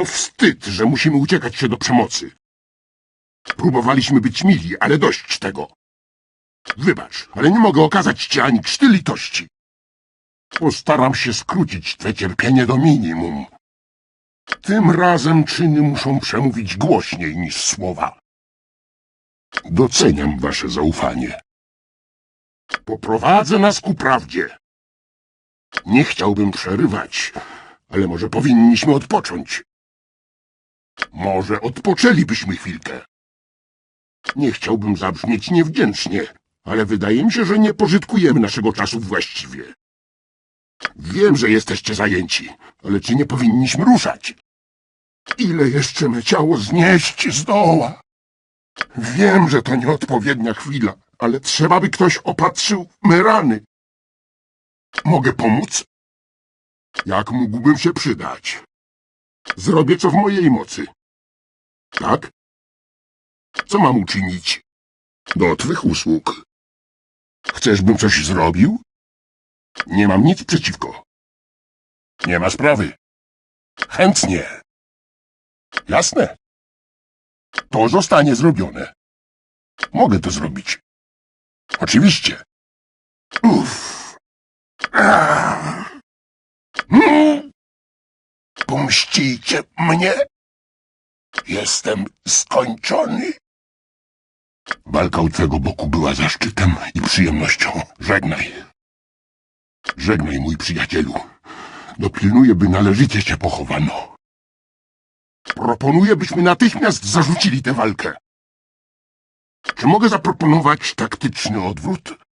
To wstyd, że musimy uciekać się do przemocy. Próbowaliśmy być mili, ale dość tego. Wybacz, ale nie mogę okazać ci ani krzty litości. Postaram się skrócić twe cierpienie do minimum. Tym razem czyny muszą przemówić głośniej niż słowa. Doceniam wasze zaufanie. Poprowadzę nas ku prawdzie. Nie chciałbym przerywać, ale może powinniśmy odpocząć. Może odpoczęlibyśmy chwilkę. Nie chciałbym zabrzmieć niewdzięcznie, ale wydaje mi się, że nie pożytkujemy naszego czasu właściwie. Wiem, że jesteście zajęci, ale czy nie powinniśmy ruszać? Ile jeszcze me ciało znieść zdoła? Wiem, że to nieodpowiednia chwila, ale trzeba by ktoś opatrzył me rany. Mogę pomóc? Jak mógłbym się przydać? Zrobię co w mojej mocy. Tak? Co mam uczynić? Do twych usług. Chcesz, bym coś zrobił? Nie mam nic przeciwko. Nie ma sprawy. Chętnie. Jasne. To zostanie zrobione. Mogę to zrobić. Oczywiście. Uff. Ah. Mm. Pomścicie mnie? Jestem skończony. Walka u twego boku była zaszczytem i przyjemnością. Żegnaj. Żegnaj, mój przyjacielu. Dopilnuję, by należycie cię pochowano. Proponuję, byśmy natychmiast zarzucili tę walkę. Czy mogę zaproponować taktyczny odwrót?